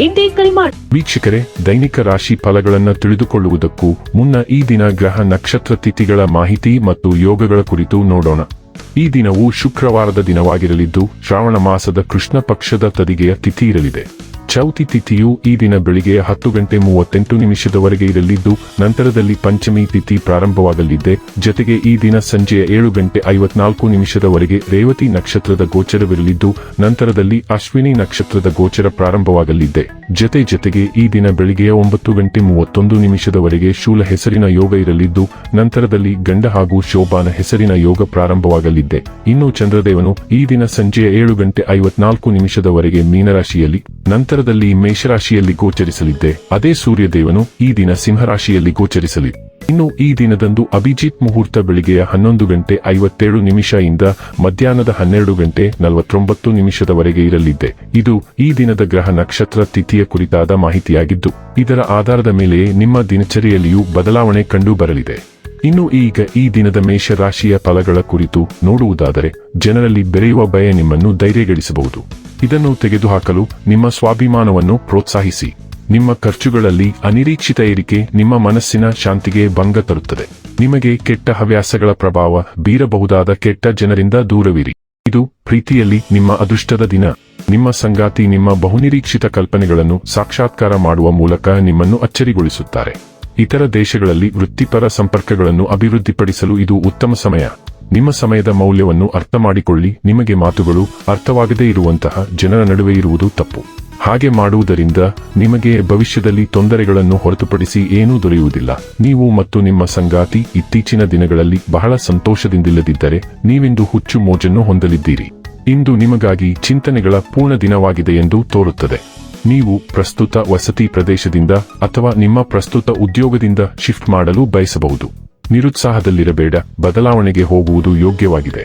ಎಂದೇ ಕರೆ ಮಾಡಿ ವೀಕ್ಷಕರೇ, ದೈನಿಕ ರಾಶಿ ಫಲಗಳನ್ನು ತಿಳಿದುಕೊಳ್ಳುವುದಕ್ಕೂ ಮುನ್ನ ಈ ದಿನ ಗ್ರಹ ನಕ್ಷತ್ರ ತಿಥಿಗಳ ಮಾಹಿತಿ ಮತ್ತು ಯೋಗಗಳ ಕುರಿತು ನೋಡೋಣ. ಈ ದಿನವು ಶುಕ್ರವಾರದ ದಿನವಾಗಿರಲಿದ್ದು, ಶ್ರಾವಣ ಮಾಸದ ಕೃಷ್ಣ ಪಕ್ಷದ ತದಿಗೆಯ ತಿಥಿ ಇರಲಿದೆ. ಚೌತಿ ತಿಥಿಯು ಈ ದಿನ ಬೆಳಿಗ್ಗೆ ಹತ್ತು ಗಂಟೆ ಮೂವತ್ತೆಂಟು ನಿಮಿಷದವರೆಗೆ ಇರಲಿದ್ದು, ನಂತರದಲ್ಲಿ ಪಂಚಮಿ ತಿಥಿ ಪ್ರಾರಂಭವಾಗಲಿದೆ. ಜತೆಗೆ ಈ ದಿನ ಸಂಜೆಯ ಏಳು ಗಂಟೆ ಐವತ್ನಾಲ್ಕು ನಿಮಿಷದವರೆಗೆ ರೇವತಿ ನಕ್ಷತ್ರದ ಗೋಚರವಿರಲಿದ್ದು, ನಂತರದಲ್ಲಿ ಅಶ್ವಿನಿ ನಕ್ಷತ್ರದ ಗೋಚರ ಪ್ರಾರಂಭವಾಗಲಿದೆ. ಜತೆ ಜೊತೆಗೆ ಈ ದಿನ ಬೆಳಿಗ್ಗೆಯ ಒಂಬತ್ತು ಗಂಟೆ ಮೂವತ್ತೊಂದು ನಿಮಿಷದವರೆಗೆ ಶೂಲ ಹೆಸರಿನ ಯೋಗ ಇರಲಿದ್ದು, ನಂತರದಲ್ಲಿ ಗಂಡ ಹಾಗೂ ಶೋಭಾನ ಹೆಸರಿನ ಯೋಗ ಪ್ರಾರಂಭವಾಗಲಿದೆ. ಇನ್ನು ಚಂದ್ರದೇವನು ಈ ದಿನ ಸಂಜೆಯ ಏಳು ಗಂಟೆ ಐವತ್ನಾಲ್ಕು ನಿಮಿಷದವರೆಗೆ ಮೀನರಾಶಿಯಲ್ಲಿ ನಂತರದಲ್ಲಿ ಮೇಷರಾಶಿಯಲ್ಲಿ ಗೋಚರಿಸಲಿದ್ದೆ. ಅದೇ ಸೂರ್ಯದೇವನು ಈ ದಿನ ಸಿಂಹರಾಶಿಯಲ್ಲಿ ಗೋಚರಿಸಲಿ. ಇನ್ನು ಈ ದಿನದಂದು ಅಭಿಜಿತ್ ಮುಹೂರ್ತ ಬೆಳಿಗ್ಗೆಯ ಹನ್ನೊಂದು ಗಂಟೆ ಐವತ್ತೇಳು ನಿಮಿಷ ಇಂದ ಮಧ್ಯಾಹ್ನದ ಹನ್ನೆರಡು ಗಂಟೆ ನಲವತ್ತೊಂಬತ್ತು ನಿಮಿಷದವರೆಗೆ ಇರಲಿದ್ದೆ. ಇದು ಈ ದಿನದ ಗ್ರಹ ನಕ್ಷತ್ರ ತಿಥಿಯ ಕುರಿತಾದ ಮಾಹಿತಿಯಾಗಿದ್ದು, ಇದರ ಆಧಾರದ ಮೇಲೆಯೇ ನಿಮ್ಮ ದಿನಚರಿಯಲ್ಲಿಯೂ ಬದಲಾವಣೆ ಕಂಡು ಬರಲಿದೆ. ಇನ್ನು ಈಗ ಈ ದಿನದ ಮೇಷರಾಶಿಯ ಫಲಗಳ ಕುರಿತು ನೋಡುವುದಾದರೆ, ಜನರಲ್ಲಿ ಬೆರೆಯುವ ಭಯ ನಿಮ್ಮನ್ನು ಧೈರ್ಯಗೆಡಿಸಬಹುದು ಇದನ್ನು ತೆಗೆದುಹಾಕಲು ನಿಮ್ಮ ಸ್ವಾಭಿಮಾನವನ್ನು ಪ್ರೋತ್ಸಾಹಿಸಿ. ನಿಮ್ಮ ಖರ್ಚುಗಳಲ್ಲಿ ಅನಿರೀಕ್ಷಿತ ಏರಿಕೆ ನಿಮ್ಮ ಮನಸ್ಸಿನ ಶಾಂತಿಗೆ ಭಂಗ ತರುತ್ತದೆ. ನಿಮಗೆ ಕೆಟ್ಟ ಹವ್ಯಾಸಗಳ ಪ್ರಭಾವ ಬೀರಬಹುದಾದ ಕೆಟ್ಟ ಜನರಿಂದ ದೂರವಿರಿ. ಇದು ಪ್ರೀತಿಯಲ್ಲಿ ನಿಮ್ಮ ಅದೃಷ್ಟದ ದಿನ. ನಿಮ್ಮ ಸಂಗಾತಿ ನಿಮ್ಮ ಬಹುನಿರೀಕ್ಷಿತ ಕಲ್ಪನೆಗಳನ್ನು ಸಾಕ್ಷಾತ್ಕಾರ ಮಾಡುವ ಮೂಲಕ ನಿಮ್ಮನ್ನು ಅಚ್ಚರಿಗೊಳಿಸುತ್ತಾರೆ. ಇತರ ದೇಶಗಳಲ್ಲಿ ವೃತ್ತಿಪರ ಸಂಪರ್ಕಗಳನ್ನು ಅಭಿವೃದ್ಧಿಪಡಿಸಲು ಇದು ಉತ್ತಮ ಸಮಯ. ನಿಮ್ಮ ಸಮಯದ ಮೌಲ್ಯವನ್ನು ಅರ್ಥ ಮಾಡಿಕೊಳ್ಳಿ ನಿಮಗೆ ಮಾತುಗಳು ಅರ್ಥವಾಗದೇ ಇರುವಂತಹ ಜನರ ನಡುವೆ ಇರುವುದು ತಪ್ಪು. ಹಾಗೆ ಮಾಡುವುದರಿಂದ ನಿಮಗೆ ಭವಿಷ್ಯದಲ್ಲಿ ತೊಂದರೆಗಳನ್ನು ಹೊರತುಪಡಿಸಿ ಏನೂ ದೊರೆಯುವುದಿಲ್ಲ. ನೀವು ಮತ್ತು ನಿಮ್ಮ ಸಂಗಾತಿ ಇತ್ತೀಚಿನ ದಿನಗಳಲ್ಲಿ ಬಹಳ ಸಂತೋಷದಿಂದಿಲ್ಲದಿದ್ದರೆ ನೀವಿಂದು ಹುಚ್ಚು ಮೋಜನ್ನು ಹೊಂದಲಿದ್ದೀರಿ. ಇಂದು ನಿಮಗಾಗಿ ಚಿಂತನೆಗಳ ಪೂರ್ಣ ದಿನವಾಗಿದೆ ಎಂದು ತೋರುತ್ತದೆ. ನೀವು ಪ್ರಸ್ತುತ ವಸತಿ ಪ್ರದೇಶದಿಂದ ಅಥವಾ ನಿಮ್ಮ ಪ್ರಸ್ತುತ ಉದ್ಯೋಗದಿಂದ ಶಿಫ್ಟ್ ಮಾಡಲು ಬಯಸಬಹುದು. ನಿರುತ್ಸಾಹದಲ್ಲಿರಬೇಡ, ಬದಲಾವಣೆಗೆ ಹೋಗುವುದು ಯೋಗ್ಯವಾಗಿದೆ.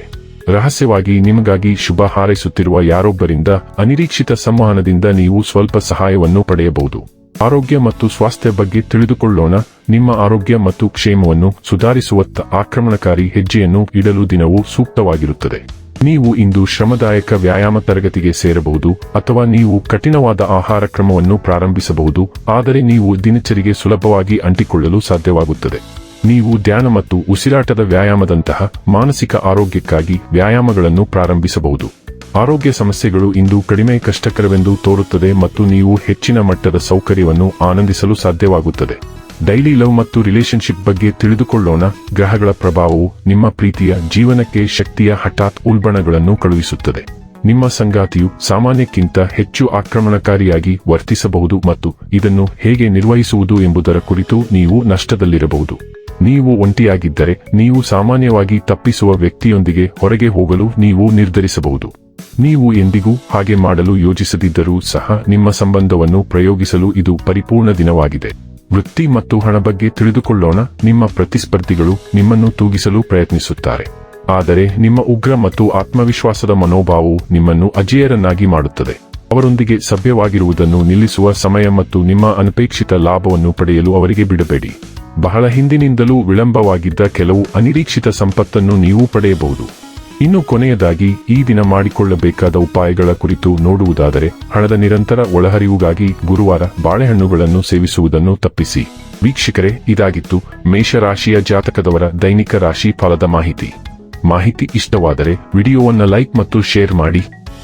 ರಹಸ್ಯವಾಗಿ ನಿಮಗಾಗಿ ಶುಭ ಹಾರೈಸುತ್ತಿರುವ ಯಾರೊಬ್ಬರಿಂದ ಅನಿರೀಕ್ಷಿತ ಸಂವಹನದಿಂದ ನೀವು ಸ್ವಲ್ಪ ಸಹಾಯವನ್ನು ಪಡೆಯಬಹುದು. ಆರೋಗ್ಯ ಮತ್ತು ಸ್ವಾಸ್ಥ್ಯ ಬಗ್ಗೆ ತಿಳಿದುಕೊಳ್ಳೋಣ, ನಿಮ್ಮ ಆರೋಗ್ಯ ಮತ್ತು ಕ್ಷೇಮವನ್ನು ಸುಧಾರಿಸುವತ್ತ ಆಕ್ರಮಣಕಾರಿ ಹೆಜ್ಜೆಯನ್ನು ಇಡಲು ದಿನವು ಸೂಕ್ತವಾಗಿರುತ್ತದೆ. ನೀವು ಇಂದು ಶ್ರಮದಾಯಕ ವ್ಯಾಯಾಮ ತರಗತಿಗೆ ಸೇರಬಹುದು ಅಥವಾ ನೀವು ಕಠಿಣವಾದ ಆಹಾರ ಕ್ರಮವನ್ನು ಪ್ರಾರಂಭಿಸಬಹುದು, ಆದರೆ ನೀವು ದಿನಚರಿಗೆ ಸುಲಭವಾಗಿ ಅಂಟಿಕೊಳ್ಳಲು ಸಾಧ್ಯವಾಗುತ್ತದೆ. ನೀವು ಧ್ಯಾನ ಮತ್ತು ಉಸಿರಾಟದ ವ್ಯಾಯಾಮದಂತಹ ಮಾನಸಿಕ ಆರೋಗ್ಯಕ್ಕಾಗಿ ವ್ಯಾಯಾಮಗಳನ್ನು ಪ್ರಾರಂಭಿಸಬಹುದು. ಆರೋಗ್ಯ ಸಮಸ್ಯೆಗಳು ಇಂದು ಕಡಿಮೆ ಕಷ್ಟಕರವೆಂದು ತೋರುತ್ತದೆ ಮತ್ತು ನೀವು ಹೆಚ್ಚಿನ ಮಟ್ಟದ ಸೌಕರ್ಯವನ್ನು ಆನಂದಿಸಲು ಸಾಧ್ಯವಾಗುತ್ತದೆ. ಡೈಲಿ ಲವ್ ಮತ್ತು ರಿಲೇಶನ್ಶಿಪ್ ಬಗ್ಗೆ ತಿಳಿದುಕೊಳ್ಳೋಣ. ಗ್ರಹಗಳ ಪ್ರಭಾವವು ನಿಮ್ಮ ಪ್ರೀತಿಯ, ಜೀವನಕ್ಕೆ ಶಕ್ತಿಯ ಹಠಾತ್ ಉಲ್ಬಣಗಳನ್ನು ಕಳುಹಿಸುತ್ತದೆ. ನಿಮ್ಮ ಸಂಗಾತಿಯು ಸಾಮಾನ್ಯಕ್ಕಿಂತ ಹೆಚ್ಚು ಆಕ್ರಮಣಕಾರಿಯಾಗಿ ವರ್ತಿಸಬಹುದು ಮತ್ತು ಇದನ್ನು ಹೇಗೆ ನಿರ್ವಹಿಸುವುದು ಎಂಬುದರ ಕುರಿತು ನೀವು ನಷ್ಟದಲ್ಲಿರಬಹುದು. ನೀವು ಒಂಟಿಯಾಗಿದ್ದರೆ ನೀವು ಸಾಮಾನ್ಯವಾಗಿ ತಪ್ಪಿಸುವ ವ್ಯಕ್ತಿಯೊಂದಿಗೆ ಹೊರಗೆ ಹೋಗಲು ನೀವು ನಿರ್ಧರಿಸಬಹುದು. ನೀವು ಎಂದಿಗೂ ಹಾಗೆ ಮಾಡಲು ಯೋಜಿಸದಿದ್ದರೂ ಸಹ ನಿಮ್ಮ ಸಂಬಂಧವನ್ನು ಪ್ರಯೋಗಿಸಲು ಇದು ಪರಿಪೂರ್ಣ ದಿನವಾಗಿದೆ. ವೃತ್ತಿ ಮತ್ತು ಹಣ ಬಗ್ಗೆ ತಿಳಿದುಕೊಳ್ಳೋಣ. ನಿಮ್ಮ ಪ್ರತಿಸ್ಪರ್ಧಿಗಳು ನಿಮ್ಮನ್ನು ತೂಗಿಸಲು ಪ್ರಯತ್ನಿಸುತ್ತಾರೆ. ಆದರೆ ನಿಮ್ಮ ಉಗ್ರ ಮತ್ತು ಆತ್ಮವಿಶ್ವಾಸದ ಮನೋಭಾವವು ನಿಮ್ಮನ್ನು ಅಜೇಯರನ್ನಾಗಿ ಮಾಡುತ್ತದೆ. ಅವರೊಂದಿಗೆ ಸಭ್ಯವಾಗಿರುವುದನ್ನು ನಿಲ್ಲಿಸುವ ಸಮಯ ಮತ್ತು ನಿಮ್ಮ ಅನಪೇಕ್ಷಿತ ಲಾಭವನ್ನು ಪಡೆಯಲು ಅವರಿಗೆ ಬಿಡಬೇಡಿ. ಬಹಳ ಹಿಂದಿನಿಂದಲೂ ವಿಳಂಬವಾಗಿದ್ದ ಕೆಲವು ಅನಿರೀಕ್ಷಿತ ಸಂಪತ್ತನ್ನು ನೀವು ಪಡೆಯಬಹುದು. ಇನ್ನು ಕೊನೆಯದಾಗಿ, ಈ ದಿನ ಮಾಡಿಕೊಳ್ಳಬೇಕಾದ ಉಪಾಯಗಳ ಕುರಿತು ನೋಡುವುದಾದರೆ, ಹಣದ ನಿರಂತರ ಒಳಹರಿವುಗಾಗಿ ಗುರುವಾರ ಬಾಳೆಹಣ್ಣುಗಳನ್ನು ಸೇವಿಸುವುದನ್ನು ತಪ್ಪಿಸಿ. ವೀಕ್ಷಕರೇ, ಇದಾಗಿತ್ತು ಮೇಷರಾಶಿಯ ಜಾತಕದವರ ದೈನಿಕ ರಾಶಿ ಫಲದ ಮಾಹಿತಿ. ಮಾಹಿತಿ ಇಷ್ಟವಾದರೆ ವಿಡಿಯೋವನ್ನು ಲೈಕ್ ಮತ್ತು ಶೇರ್ ಮಾಡಿ.